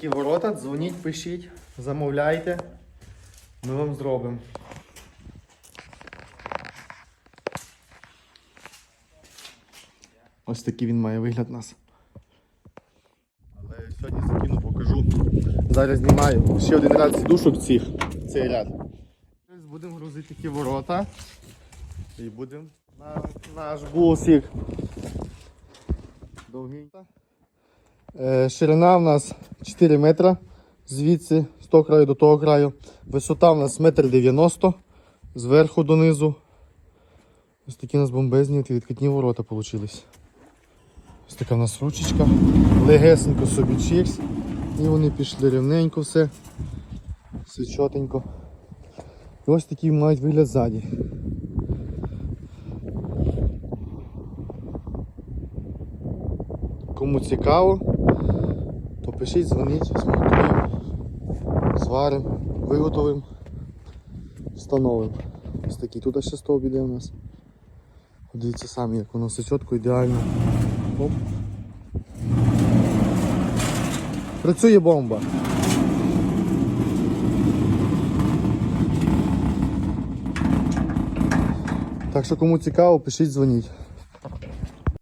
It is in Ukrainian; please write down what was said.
Ті ворота, дзвоніть, пишіть, замовляйте. Ми вам зробимо. Ось такий він має вигляд у нас. Але сьогодні закину, покажу. Зараз знімаю ще один ряд сідушок цих. Цей ряд. Зараз Будемо грузити ті ворота. І будемо на наш бусик. Довгий. Е, Ширина в нас 4 метра. Звідси з того краю до того краю. Висота в нас 1,90 м зверху донизу. Ось такі у нас бомбезні відкатні ворота вийшли. Ось така в нас ручечка. Легесенько собі чікс. І вони пішли рівненько все. Все чотенько. І ось такий мають вигляд ззаді. Кому цікаво, то пишіть, дзвоніть, змонтуємо, зваримо, виготовимо, встановимо. Ось такий. Тут ще стовп іде у нас. Дивіться самі, як воно все чітко, ідеально. Оп. Працює бомба. Так що кому цікаво, пишіть, дзвоніть.